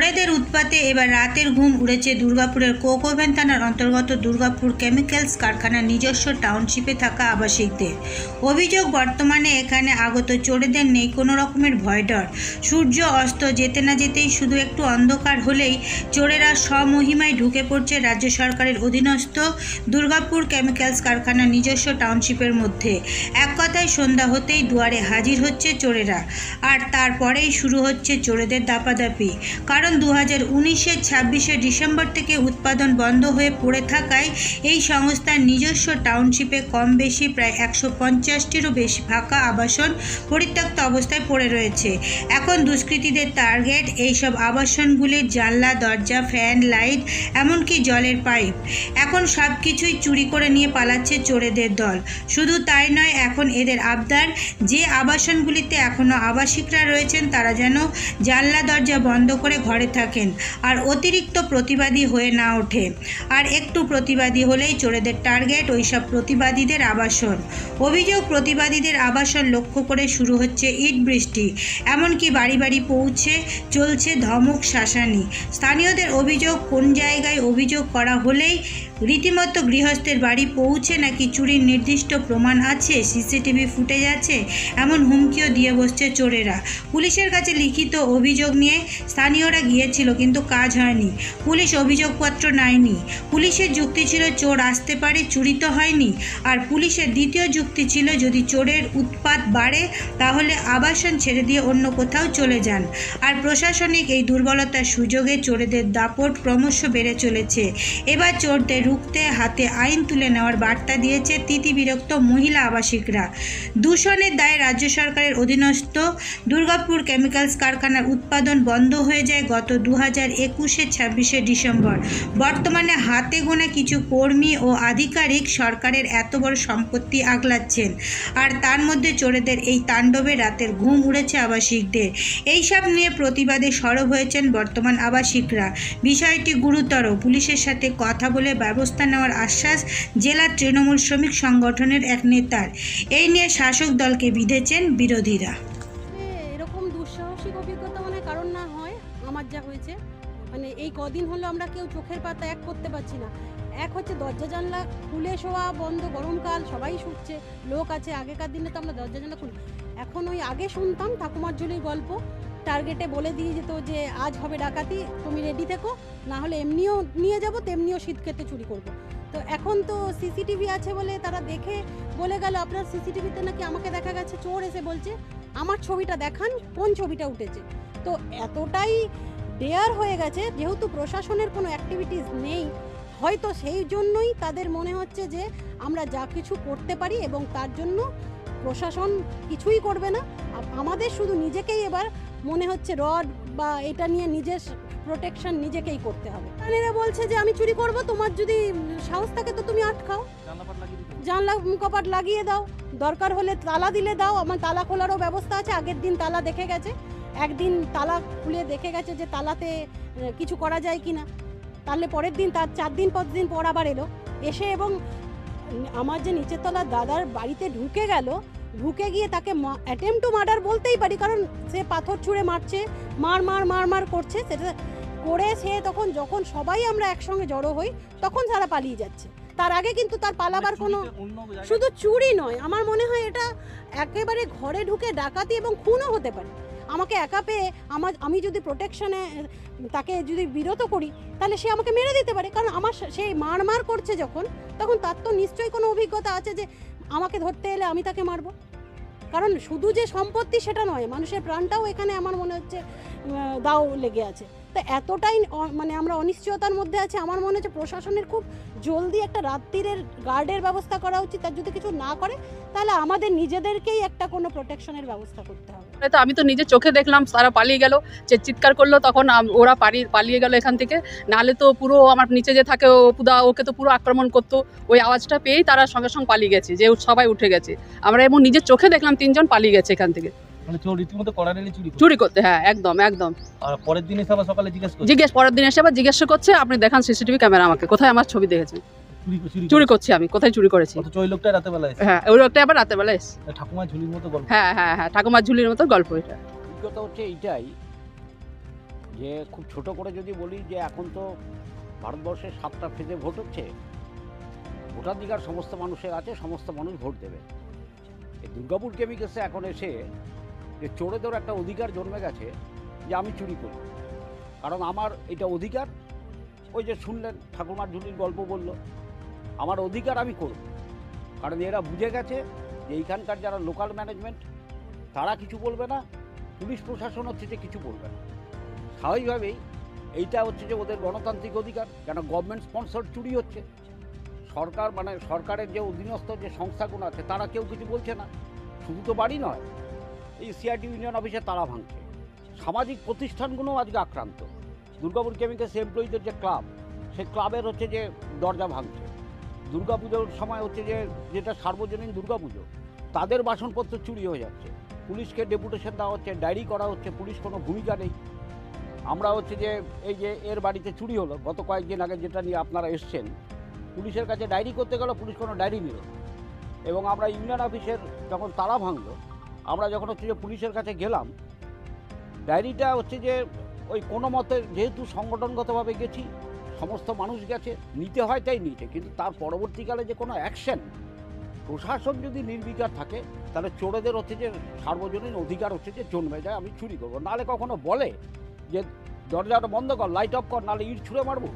চোরেদের উৎপাতে এবার রাতের ঘুম উড়েছে দুর্গাপুরের কোকোভেন থানার অন্তর্গত দুর্গাপুর কেমিক্যালস কারখানার নিজস্ব টাউনশিপে থাকা আবাসিকদের। অভিযোগ, বর্তমানে এখানে আগত চোরেদের নেই কোনো রকমের ভয় ডর সূর্য অস্ত যেতে না যেতেই শুধু একটু অন্ধকার হলেই চোরেরা স্বমহিমায় ঢুকে পড়ছে রাজ্য সরকারের অধীনস্থ দুর্গাপুর কেমিক্যালস কারখানার নিজস্ব টাউনশিপের মধ্যে। এক কথায় সন্ধ্যা হতেই দুয়ারে হাজির হচ্ছে চোরেরা। আর তারপরেই শুরু হচ্ছে চোরেদের দাপাদাপি। কারণ দু হাজার উনিশের ছাব্বিশে ডিসেম্বর থেকে উৎপাদন বন্ধ হয়ে পড়ে থাকায় এই সংস্থার নিজস্ব টাউনশিপে কম বেশি প্রায় একশো পঞ্চাশটিরও বেশি ফাঁকা আবাসন পরিত্যক্ত অবস্থায় পড়ে রয়েছে। এখন দুষ্কৃতীদের টার্গেট এইসব আবাসনগুলির জানলা, দরজা, ফ্যান, লাইট, এমনকি জলের পাইপ। এখন সব কিছুই চুরি করে নিয়ে পালাচ্ছে চোরেদের দল। শুধু তাই নয়, এখন এদের আবদার, যে আবাসনগুলিতে এখনও আবাসিকরা রয়েছেন, তারা যেন জানলা, দরজা বন্ধ করে ঘরে থাকেন আর অতিরিক্ত প্রতিবাদী হয়ে না ওঠে। আর একটু প্রতিবাদী হলেই চোরেদের টার্গেট ওইসব প্রতিবাদীদের আবাসন। অভিযোগ প্রতিবাদীদের আবাসন লক্ষ্য করে শুরু হচ্ছে ইট বৃষ্টি। এমনকি বাড়ি বাড়ি পৌঁছে চলছে ধমক, শাসানি। স্থানীয়দের অভিযোগ, কোন জায়গায় অভিযোগ করা হলেই রীতিমতো গৃহস্থের বাড়ি পৌঁছে নাকি চুরির নির্দিষ্ট প্রমাণ আছে? সিসিটিভি ফুটেজ আছে? এমন হুমকিও দিয়ে বসছে চোরেরা। পুলিশের কাছে লিখিত অভিযোগ নিয়ে স্থানীয়রা গিয়েছিল, কিন্তু কাজ হয়নি। পুলিশ অভিযোগপত্র নেয়নি। পুলিশের যুক্তি ছিল, চোর আসতে পারে, চুরি তো হয়নি। আর পুলিশের দ্বিতীয় যুক্তি ছিল, যদি চোরের উৎপাত বাড়ে, তাহলে আবাসন ছেড়ে দিয়ে অন্য কোথাও চলে যান। আর প্রশাসনিক এই দুর্বলতার সুযোগে চোরেদের দাপট ক্রমশ বেড়ে চলেছে। এবার চোরদের রুখতে হাতে আইন তুলে নেওয়ার বার্তা দিয়েছে তিতি বিরক্ত মহিলা আবাসিকরা। দূষণের দায়ে রাজ্য সরকারের অধীনস্থ দুর্গাপুর কেমিক্যালস কারখানার উৎপাদন বন্ধ হয়ে যায় গত দু হাজার একুশে ছাব্বিশে ডিসেম্বর। বর্তমানে হাতে গোনা কিছু কর্মী ও আধিকারিক সরকারের এত বড় সম্পত্তি আগলাচ্ছেন। আর তার মধ্যে চোরেদের এই তাণ্ডবে রাতের ঘুম উড়েছে আবাসিকদের। এইসব নিয়ে প্রতিবাদে সরব হয়েছেন বর্তমান আবাসিকরা। বিষয়টি গুরুতর। পুলিশের সাথে কথা বলে ব্যবস্থা নেওয়ার আশ্বাস জেলার তৃণমূল শ্রমিক সংগঠনের এক নেতার। এই নিয়ে শাসক দলকে বিঁধেছেন বিরোধীরা। এরকম দুঃসাহসিক অভিজ্ঞতা মানে কারণ না হয়, আমার যা হয়েছে। মানে এই কদিন হলো আমরা কেউ চোখের পাতা এক করতে পারছি না। এক হচ্ছে দরজা জানলা খুলে শোয়া বন্ধ, গরমকাল, সবাই শুচ্ছে, লোক আছে, আগেকার দিনে তো আমরা দরজা জানলা খুলি এখন ওই আগে শুনতাম ঠাকুমার ঝুলির গল্প টার্গেটে বলে দিয়ে যেত যে আজ হবে ডাকাতি, তুমি রেডি থেকো। না হলে এমনিও নিয়ে যাব, তেমনিও শীত খেতে চুরি করব। তো এখন তো সিসিটিভি আছে বলে তারা দেখে বলে গেল, আপনার সিসিটিভিতে নাকি আমাকে দেখা গেছে, চোর এসে বলছে, আমার ছবিটা দেখান, কোন ছবিটা উঠেছে? তো এতটাই ডেয়ার হয়ে গেছে, যেহেতু প্রশাসনের কোনো অ্যাক্টিভিটিস নেই, হয়তো সেই জন্যই তাদের মনে হচ্ছে যে আমরা যা কিছু করতে পারি এবং তার জন্য প্রশাসন কিছুই করবে না। আমাদের শুধু নিজেকেই এবার মনে হচ্ছে রড বা এটা নিয়ে নিজের প্রোটেকশন নিজেকেই করতে হবে। এরা বলছে যে, আমি চুরি করব, তোমার যদি সাহস থাকে তো তুমি আটকাও। জানলা কপাট লাগিয়ে দাও। দরকার হলে তালা দিলে দাও। আমার তালা খোলারও ব্যবস্থা আছে। আগের দিন তালা দেখে গেছে। একদিন তালা খুলে দেখে গেছে যে, তালাতে কিছু করা যায় কি না তাহলে পরের দিন, তার চার দিন, পাঁচ দিন পর আবার এলো। এসে এবং আমার যে নিচের তলার দাদার বাড়িতে ঢুকে গেল ঢুকে গিয়ে তাকে অ্যাটেম্প টু মার্ডার বলতেই পারি কারণ সে পাথর ছুঁড়ে মারছে মার মার মার মার করছে। সেটা করে সে তখন যখন সবাই আমরা একসঙ্গে জড়ো হই তখন তারা পালিয়ে যাচ্ছে। তার আগে কিন্তু তার পালাবার কোনো শুধু চুরি নয় আমার মনে হয় এটা একেবারে ঘরে ঢুকে ডাকাতি এবং খুনও হতে পারে। আমাকে একা পেয়ে আমার আমি যদি প্রোটেকশনে তাকে যদি বিরত করি তাহলে সে আমাকে মেরে দিতে পারে। কারণ আমার সে- সে মার মার করছে যখন তখন তার তো নিশ্চয়ই কোনো অভিজ্ঞতা আছে যে আমাকে ধরতে এলে আমি তাকে মারব। কারণ শুধু যে সম্পত্তি সেটা নয়, মানুষের প্রাণটাও এখানে আমার মনে হচ্ছে দাও লেগে আছে। তো এতটাই মানে আমরা অনিশ্চয়তার মধ্যে আছে, আমার মনে হচ্ছে প্রশাসনের খুব জলদি একটা রাত্রিরের গার্ডের ব্যবস্থা করা উচিত। তার যদি কিছু না করে, তাহলে আমাদের নিজেদেরকেই একটা কোনো প্রোটেকশনের ব্যবস্থা করতে হবে। তো আমি তো নিজে চোখে দেখলাম তারা পালিয়ে গেল, যে চিৎকার করল তখন ওরা পালিয়ে পালিয়ে গেল এখান থেকে। নাহলে তো পুরো আমার নিচে যে থাকে পুদা ওকে তো পুরো আক্রমণ করতো। ওই আওয়াজটা পেয়েই তারা সঙ্গে সঙ্গে পালিয়ে গেছে, যে সবাই উঠে গেছে। আমরা এবং নিজের চোখে দেখলাম, তিনজন পালিয়ে গেছে এখান থেকে। মানে রীতিমতো চুরি চুরি করতে হ্যাঁ একদম একদম। আর পরের দিন এসে আবার সকালে জিজ্ঞেস করছে। জিজ্ঞেস পরের দিন এসে আবার জিজ্ঞেস করছে আপনি দেখান সিসিটিভি ক্যামেরা আমাকে কোথায় আমার ছবি দেখেছেন? চুরি করছি। আমি কোথায় চুরি করেছি? ওই লোকটা রাতে বেলা হ্যাঁ ওই একটা আবার রাতের বেলা এসে ঠাকুমা ঝুলির মতো গল্প। হ্যাঁ হ্যাঁ হ্যাঁ ঠাকুমার ঝুলির মতো গল্প এটা। অভিজ্ঞতা হচ্ছে এইটাই যে খুব ছোট করে যদি বলি যে এখন তো ভারতবর্ষে সাতটা ফেজে ভোট হচ্ছে ভোটাধিকার সমস্ত মানুষের আছে সমস্ত মানুষ ভোট দেবে। এই দুর্গাপুর কেমিক্যালসে এখন এসে যে চোরেদের একটা অধিকার জন্মে গেছে যে আমি চুরি করি। কারণ আমার এটা অধিকার। ওই যে শুনলেন ঠাকুমার ঝুলির গল্প বলল, আমার অধিকার আমি করব। কারণ এরা বুঝে গেছে যে এইখানকার যারা লোকাল ম্যানেজমেন্ট, তারা কিছু বলবে না, পুলিশ প্রশাসন হচ্ছে যে কিছু বলবে না। স্বাভাবিকভাবেই এইটা হচ্ছে যে ওদের গণতান্ত্রিক অধিকার, কেন গভর্নমেন্ট স্পন্সর চুরি হচ্ছে। সরকার মানে সরকারের যে অধীনস্থ যে সংস্থাগুলো আছে, তারা কেউ কিছু বলছে না। শুধু তো বাড়ি নয় এই সিআরটি ইউনিয়ন অফিসে তারা ভাঙছে। সামাজিক প্রতিষ্ঠানগুলো আজকে আক্রান্ত। দুর্গাপুর কেমিক্যালস এমপ্লয়ীদের যে ক্লাব, সেই ক্লাবের হচ্ছে যে দরজা ভাঙছে। দুর্গাপুজোর সময় হচ্ছে যে যেটা সার্বজনীন দুর্গাপুজো, তাদের বাসনপত্র চুরি হয়ে যাচ্ছে। পুলিশকে ডেপুটেশন দেওয়া হচ্ছে, ডায়েরি করা হচ্ছে, পুলিশ কোনো ভূমিকা নেই। আমরা হচ্ছে যে এই যে এর বাড়িতে চুরি হলো, গত কয়েকদিন আগে যেটা নিয়ে আপনারা এসছেন, পুলিশের কাছে ডায়েরি করতে গেলে পুলিশ কোনো ডায়েরি নিল এবং আমরা ইউনিয়ন অফিসের যখন তালা ভাঙলো আমরা যখন হচ্ছে যে পুলিশের কাছে গেলাম, ডায়েরিটা হচ্ছে যে ওই কোনো মতে যেহেতু সংগঠনগতভাবে গেছি, সমস্ত মানুষ গেছে, নিতে হয় তাই নিতে কিন্তু তার পরবর্তীকালে যে কোনো অ্যাকশন, প্রশাসন যদি নির্বিকার থাকে, তাহলে চোরেদের হচ্ছে যে সার্বজনীন অধিকার হচ্ছে যে জন্মে যায়, আমি চুরি করব। নাহলে কখনো বলে যে দরজাটা বন্ধ কর লাইট অফ কর নাহলে ইট ছুঁড়ে মারবো।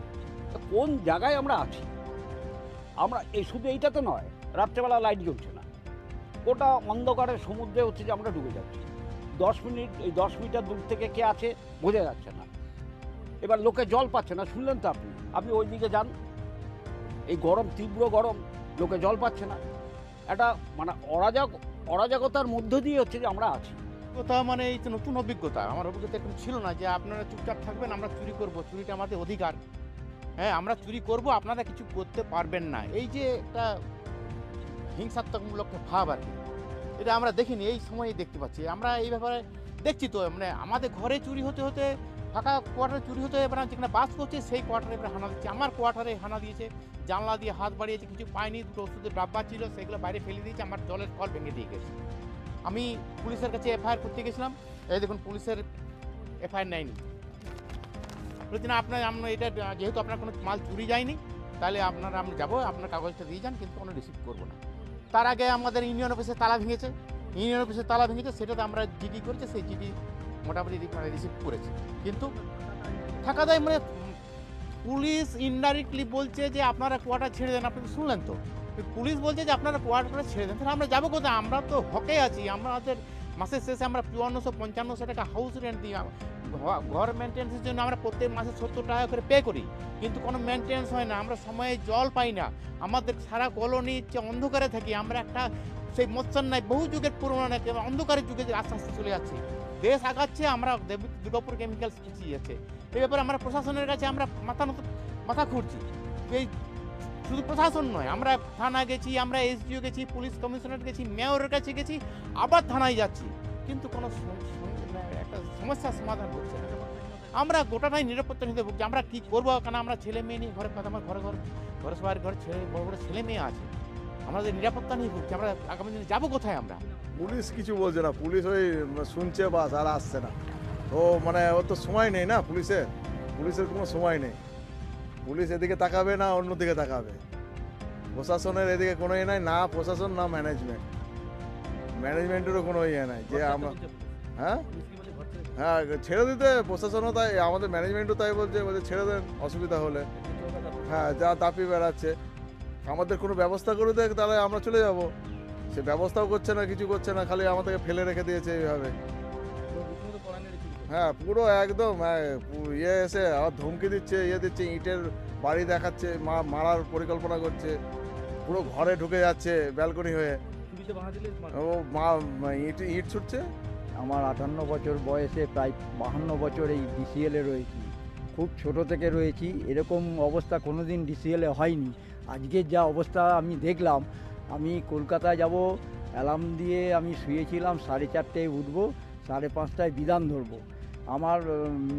কোন জায়গায় আমরা আছি? আমরা এই শুধু এইটা তো নয়, রাত্রেবেলা লাইট জ্বলছে না। ওটা অন্ধকারের সমুদ্রে হচ্ছে যে আমরা ডুবে যাচ্ছি। দশ মিনিট, এই দশ মিটার দূর থেকে কে আছে বোঝা যাচ্ছে না। এবার লোকে জল পাচ্ছে না, শুনলেন তো আপনি? আপনি ওই দিকে যান। এই গরম, তীব্র গরম, লোকে জল পাচ্ছে না। একটা মানে অরাজক, অরাজকতার মধ্য দিয়ে হচ্ছে যে আমরা আছি। অভিজ্ঞতা মানে এই নতুন অভিজ্ঞতা। আমার অভিজ্ঞতা এরকম ছিল না যে আপনারা চুপচাপ থাকবেন, আমরা চুরি করব, চুরিটা আমাদের অধিকার। হ্যাঁ আমরা চুরি করব, আপনারা কিছু করতে পারবেন না। এই যে একটা হিংসাত্মকমূলক ভাব আর কি। এটা আমরা দেখিনি, এই সময়ে দেখতে পাচ্ছি। আমরা এই ব্যাপারে দেখছি তো মানে আমাদের ঘরে চুরি হতে হতে, ফাঁকা কোয়ার্টারে চুরি হতে এবার যেখানে বাস করছে, সেই কোয়ার্টারে এবার হানা দিচ্ছে। আমার কোয়ার্টারে হানা দিয়েছে, জানলা দিয়ে হাত বাড়িয়েছে, কিছু পাইনি দুটো ওষুধের ডাব্বা ছিল, সেগুলো বাইরে ফেলে দিয়েছে, আমার জলের কল ভেঙে দিয়ে গেছে। আমি পুলিশের কাছে এফআইআর করতে গেছিলাম, এই দেখুন পুলিশের এফআইআর নেয়নি। বলছি, না, আপনার, আমরা এটা, যেহেতু আপনার কোনো মাল চুরি যায়নি, তাহলে আপনারা, আমরা যাব, আপনার কাগজটা দিয়ে যান, কিন্তু কোনো রিসিভ করব না। তার আগে আমাদের ইউনিয়ন অফিসে তালা ভেঙেছে। ইউনিয়ন অফিসে তালা ভেঙেছে, সেটাতে আমরা জিডি করেছে, সেই জিডি মোটামুটি রিসিভ করেছে। কিন্তু থাকা দেয় মানে পুলিশ ইনডাইরেক্টলি বলছে যে আপনারা কোয়ার্টার ছেড়ে দেন, আপনি শুনলেন তো? পুলিশ বলছে যে আপনারা কোয়ার্টারে ছেড়ে দেন, তাহলে আমরা যাব কোথায়? আমরা তো হকে আছি, আমাদের মাসের শেষে আমরা চুয়ান্নশো পঞ্চান্নশো টাকা হাউস রেন্ট দিই ঘর মেনটেন্সের জন্য আমরা প্রত্যেক মাসে সত্তর টাকা করে পে করি। কিন্তু কোনো মেনটেন্স হয় না, আমরা সময়ে জল পাই না। আমাদের সারা কলোনি যে অন্ধকারে থাকি, আমরা একটা সেই মৎস্যান্নায় বহু যুগের পুরোনো নাকি অন্ধকারের যুগে আস্তে আস্তে চলে যাচ্ছে। দেশ আগাচ্ছে, আমরা দুর্গাপুর কেমিক্যালস পিছিয়ে যাচ্ছে। এই ব্যাপারে আমরা প্রশাসনের কাছে আমরা মাথা নত মাথা খুঁড়ছি এই শুধু প্রশাসন নয়, আমরা থানা গেছি, আমরা এসডিও গেছি, পুলিশ কমিশনার গেছি মেয়রের কাছে গেছি, আবার থানায় যাচ্ছি। কিন্তু কোনো সমস্যার সমাধান করছে না। আমরা গোটাটাই নিরাপত্তা নিতে ভুগছি। আমরা কি করব? কেন আমরা ছেলে মেয়ে নিয়ে ঘরে কথা আমার ঘরে ঘর ঘরে সবার ঘরে ছেলে বড় বড় ছেলে মেয়ে আছে। আমাদের নিরাপত্তা নিয়ে ভুগছি আমরা আগামী দিনে যাব কোথায় আমরা? পুলিশ কিছু বলছে না। পুলিশ ওই শুনছে বাস আর আসছে না। ও মানে ও তো সময় নেই না পুলিশের পুলিশের কোনো সময় নেই। পুলিশ এদিকে তাকাবে না অন্যদিকে তাকাবে? প্রশাসনের এদিকে কোনো ইয়ে নাই? না প্রশাসন না ম্যানেজমেন্ট ম্যানেজমেন্টেরও কোনো ইয়ে নাই। যে আমরা হ্যাঁ? হ্যাঁ ছেড়ে দিতে প্রশাসনও তাই আমাদের ম্যানেজমেন্টও তাই বলছে বলছে ছেড়ে দেন অসুবিধা হলে। হ্যাঁ যা দাপি বেড়াচ্ছে। আমাদের কোনো ব্যবস্থা করে দেয় তাহলে আমরা চলে যাব। সে ব্যবস্থাও করছে না কিছু করছে না খালি আমাদেরকে ফেলে রেখে দিয়েছে এইভাবে। হ্যাঁ পুরো একদম হ্যাঁ, ইয়ে এসে আর ধমকি দিচ্ছে ইয়ে দিচ্ছে ইটের বাড়ি দেখাচ্ছে মা- মারার পরিকল্পনা করছে। পুরো ঘরে ঢুকে যাচ্ছে ব্যালকনি হয়ে। ও মা- ইট ইট ছুটছে? আমার আটান্ন বছর বয়সে প্রায় বাহান্ন বছর এই ডিসিএলে রয়েছি। খুব ছোট থেকে রয়েছি, এরকম অবস্থা কোনো দিন ডিসিএলে হয়নি। আজকের যা অবস্থা আমি দেখলাম, আমি কলকাতায় যাব, অ্যালার্ম দিয়ে আমি শুয়েছিলাম, সাড়ে চারটেয় উঠবো, সাড়ে পাঁচটায় বিধান ধরবো। আমার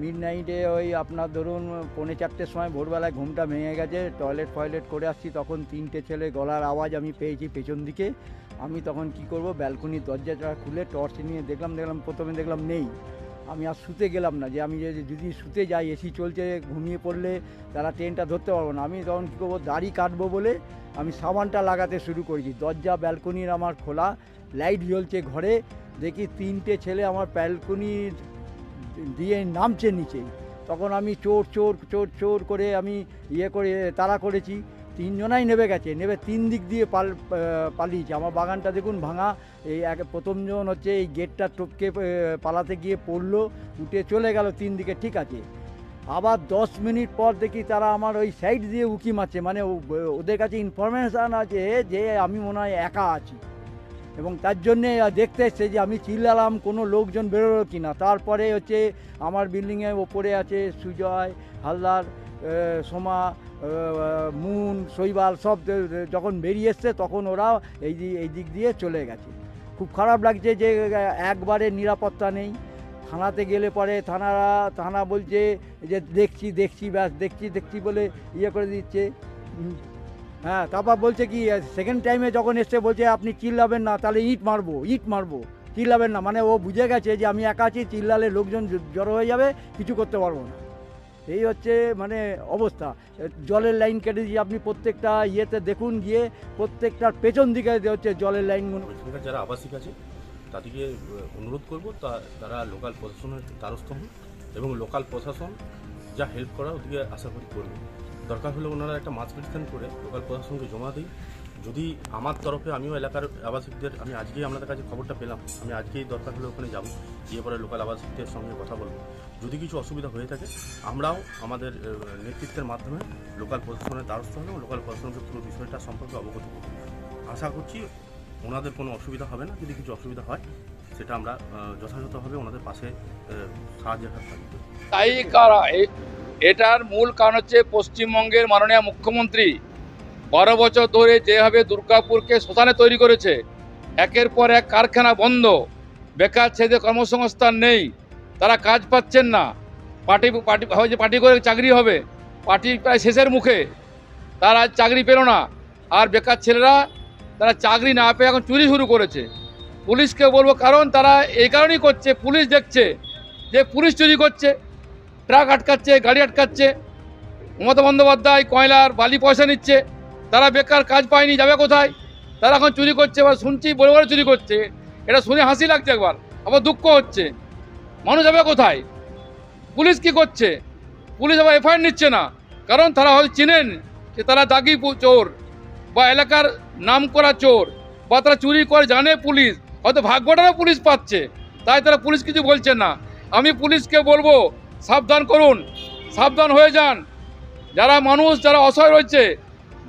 মিড নাইটে ওই আপনার ধরুন পৌনে চারটের সময় ভোরবেলায় ঘুমটা ভেঙে গেছে টয়লেট ফয়লেট করে আসছি, তখন তিনটে ছেলে গলার আওয়াজ আমি পেয়েছি পেছন দিকে। আমি তখন কি করব ব্যালকনির দরজাটা খুলে টর্চ নিয়ে দেখলাম দেখলাম, প্রথমে দেখলাম নেই। আমি আর শুতে গেলাম না যে আমি যদি শুতে যাই এসি চলছে, ঘুমিয়ে পড়লে তারা ট্রেনটা ধরতে পারব না। আমি তখন কী করব, দাড়ি কাটবো বলে আমি সাবানটা লাগাতে শুরু করেছি। দরজা ব্যালকনির আমার খোলা লাইট জ্বলছে ঘরে, দেখি তিনটে ছেলে আমার ব্যালকনির দিয়ে নামছে নিচে। তখন আমি চোর চোর চোর চোর করে আমি ইয়ে করে তারা করেছি। তিনজনাই নেবে গেছে। নেবে তিন দিক দিয়ে পাল পালিয়েছে। আমার বাগানটা দেখুন ভাঙা। এই এক, প্রথমজন হচ্ছে এই গেটটা টপকে পালাতে গিয়ে পড়ল, উঠে চলে গেল তিন দিকে। ঠিক আছে। আবার দশ মিনিট পর দেখি তারা আমার ওই সাইড দিয়ে উকি মারছে। মানে ওদের কাছে ইনফরমেশান আছে যে আমি মনে হয় একা আছি। এবং তার জন্যে দেখতে এসছে যে আমি চিল্লালাম, কোনো লোকজন বেরোলো কি না তারপরে হচ্ছে আমার বিল্ডিংয়ের ওপরে আছে সুজয়, হালদার সোমা মুন, শৈবাল, সব যখন বেরিয়ে এসছে তখন ওরা এই এই দিক দিয়ে চলে গেছে। খুব খারাপ লাগছে যে একবারে নিরাপত্তা নেই। থানাতে গেলে পরে থানারা, থানা বলছে যে, দেখছি দেখছি, ব্যাস, দেখছি দেখছি বলে ইয়ে করে দিচ্ছে। হ্যাঁ তারপর বলছে কি সেকেন্ড টাইমে যখন এসছে, বলছে আপনি চিল্লাবেন না, তাহলে ইট মারবো ইট মারবো। চিল্লাবেন না মানে ও বুঝে গেছে যে আমি একা আছি, চিল্লালে লোকজন জড়ো হয়ে যাবে, কিছু করতে পারব না। এই হচ্ছে মানে অবস্থা। জলের লাইন কেটে দিয়ে আপনি প্রত্যেকটা ইয়েতে দেখুন গিয়ে, প্রত্যেকটার পেছন দিকে হচ্ছে জলের লাইন যারা আবাসিক আছে, তাদেরকে অনুরোধ করব তারা লোকাল প্রশাসনের দ্বারস্থ হন এবং লোকাল প্রশাসন যা হেল্প করা ওদিকে আশা করি করবে। দরকার হলে ওনারা একটা মাছ পিটিশন করে লোকাল প্রশাসনকে জমা দিই। যদি আমার তরফে আমিও এলাকার আবাসিকদের, আমি আজকেই আপনাদের কাছে খবরটা পেলাম, আমি আজকেই দরকার হলে ওখানে যাব, গিয়ে পরে লোকাল আবাসিকদের সঙ্গে কথা বলব। যদি কিছু অসুবিধা হয়ে থাকে, আমরাও আমাদের নেতৃত্বের মাধ্যমে লোকাল প্রশাসনের দ্বারস্থ হলে লোকাল প্রশাসনকে পুরো বিষয়টা সম্পর্কে অবগত করব। আশা করছি ওনাদের কোনো অসুবিধা হবে না, যদি কিছু অসুবিধা হয় সেটা আমরা যথাযথভাবে ওনাদের পাশে আহ, সাহায্যের হাত তাই কারা? এটার মূল কারণ হচ্ছে পশ্চিমবঙ্গের মাননীয় মুখ্যমন্ত্রী বারো বছর ধরে যেভাবে দুর্গাপুরকে শ্মশানে তৈরি করেছে একের পর এক কারখানা বন্ধ বেকার ছেলেদের কর্মসংস্থান নেই তারা কাজ পাচ্ছেন না পার্টি পার্টি হয়েছে পার্টি করে চাকরি হবে পার্টি প্রায় শেষের মুখে তারা চাকরি পেল না আর বেকার ছেলেরা তারা চাকরি না পেয়ে এখন চুরি শুরু করেছে। পুলিশকে বলব, কারণ তারা এই কারণেই করছে, পুলিশ দেখছে যে পুলিশ চুরি করছে, ট্রাক আটকাচ্ছে, গাড়ি আটকাচ্ছে, মমতা বন্দ্যোপাধ্যায়, কয়লার বালি পয়সা নিচ্ছে, তারা বেকার কাজ পায়নি, যাবে কোথায়? তারা এখন চুরি করছে, এবার শুনছি বড় বড় চুরি করছে, এটা শুনে হাসি লাগছে একবার, আবার দুঃখ হচ্ছে, মানুষ যাবে কোথায়? পুলিশ কি করছে? পুলিশ আবার এফআইআর নিচ্ছে না, কারণ তারা হয়তো চিনেন যে তারা দাগি চোর, বা এলাকার নাম করা চোর, বা তারা চুরি করে জানে পুলিশ হয়তো ভাগ্যটাও পুলিশ পাচ্ছে, তাই তারা পুলিশ কিছু বলছে না। আমি পুলিশকে বলব, সাবধান করুন, সাবধান হয়ে যান। যারা মানুষ, যারা অসহায় রয়েছে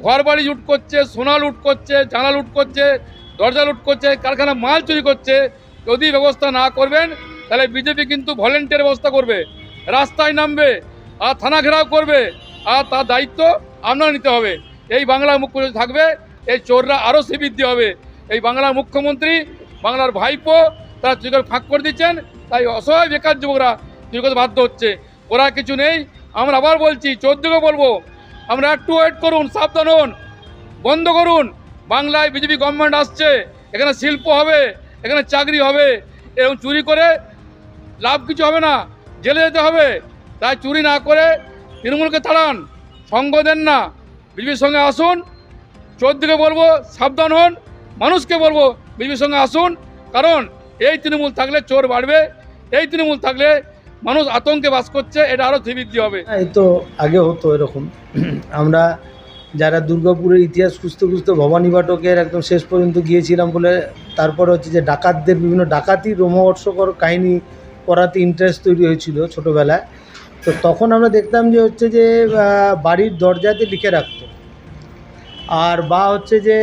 ঘর বাড়ি লুট করছে, সোনা লুট করছে জানা লুট করছে, দরজা লুট করছে, কারখানা মাল চুরি করছে, যদি ব্যবস্থা না করবেন, তাহলে বিজেপি কিন্তু ভলেন্টিয়ার ব্যবস্থা করবে। রাস্তায় নামবে, আর থানা ঘেরাও করবে, আর তার দায়িত্ব আপনার নিতে হবে। এই বাংলা মুখ্যমন্ত্রী থাকবে, এই চোররা আরও শ্রীবৃদ্ধি হবে। এই বাংলা মুখ্যমন্ত্রী বাংলার ভাইপো, তারা চুরি ফাঁক করে দিচ্ছেন, তাই অসহায় বেকার যুবকরা চুরি বাধ্য হচ্ছে। ওরা কিছু নেই, আমরা আবার বলছি, চোদ্দকে বলব, আমরা একটু ওয়েট করুন, সাবধান হন, বন্ধ করুন। বাংলায় বিজেপি গভর্নমেন্ট আসছে, এখানে শিল্প হবে, এখানে চাকরি হবে এরকম চুরি করে লাভ কিছু হবে না, জেলে যেতে হবে। তাই চুরি না করে তৃণমূলকে তাড়ান, সঙ্গ দেন না। বিজেপির সঙ্গে আসুন, চোদ্দকে বলব, সাবধান হন। মানুষকে বলব বিজেপির সঙ্গে আসুন। কারণ এই তৃণমূল থাকলে চোর বাড়বে এই তৃণমূল থাকলে মানুষ আতঙ্কে বাস করছে এটা আরও বৃদ্ধি হবে। হ্যাঁ, এই তো আগে হতো এরকম। আমরা যারা দুর্গাপুরের ইতিহাস খুঁজতে খুঁজতে ভবানী বাটকের একদম শেষ পর্যন্ত গিয়েছিলাম বলে তারপর হচ্ছে যে ডাকাতদের বিভিন্ন ডাকাতি রোমহর্ষকর কাহিনী পড়াতে ইন্টারেস্ট তৈরি হয়েছিল ছোটোবেলায়। তো তখন আমরা দেখতাম যে হচ্ছে যে বাড়ির দরজাতে লিখে রাখতো। আর বা হচ্ছে যে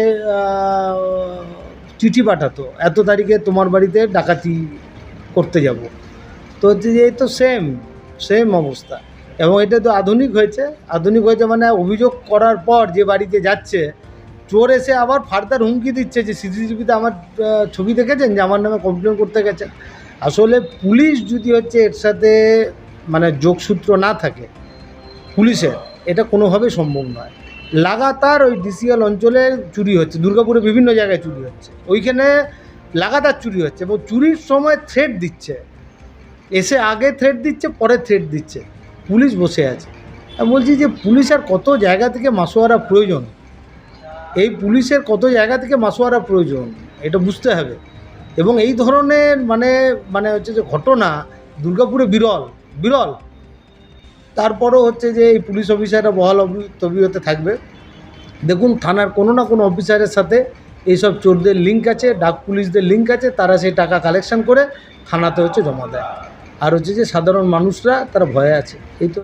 চিঠি পাঠাতো, এত তারিখে তোমার বাড়িতে ডাকাতি করতে যাব। তো হচ্ছে যে, এই তো সেম সেম অবস্থা। এবং এটা তো আধুনিক হয়েছে। আধুনিক হয়েছে মানে অভিযোগ করার পর যে বাড়িতে যাচ্ছে, চোর এসে আবার ফার্দার হুমকি দিচ্ছে যে সিসিটিভিতে আমার ছবি দেখেছেন যে আমার নামে কমপ্লেন করতে গেছে। আসলে পুলিশ যদি হচ্ছে এর সাথে মানে যোগসূত্র না থাকে, পুলিশের, এটা কোনোভাবেই সম্ভব নয়। লাগাতার ওই ডিসিএল অঞ্চলে চুরি হচ্ছে, দুর্গাপুরে বিভিন্ন জায়গায় চুরি হচ্ছে। ওইখানে লাগাতার চুরি হচ্ছে এবং চুরির সময় থ্রেট দিচ্ছে। এসে আগে থ্রেট দিচ্ছে, পরে থ্রেট দিচ্ছে। পুলিশ বসে আছে। আমি বলছি যে পুলিশ আর কত জায়গা থেকে মাসোয়ারা প্রয়োজন? এই পুলিশের কত জায়গা থেকে মাসোয়ারা প্রয়োজন? এটা বুঝতে হবে। এবং এই ধরনের মানে মানে হচ্ছে যে ঘটনা দুর্গাপুরে বিরল বিরল। তারপরও হচ্ছে যে এই পুলিশ অফিসাররা বহাল তবিয়তে থাকবে। দেখুন, থানার কোনো না কোনো অফিসারের সাথে এইসব চোরদের লিঙ্ক আছে, ডাক পুলিশদের লিঙ্ক আছে, তারা সেই টাকা কালেকশন করে থানাতে হচ্ছে জমা দেয়। আর হচ্ছে যে সাধারণ মানুষরা তারা ভয়ে আছে। এই তো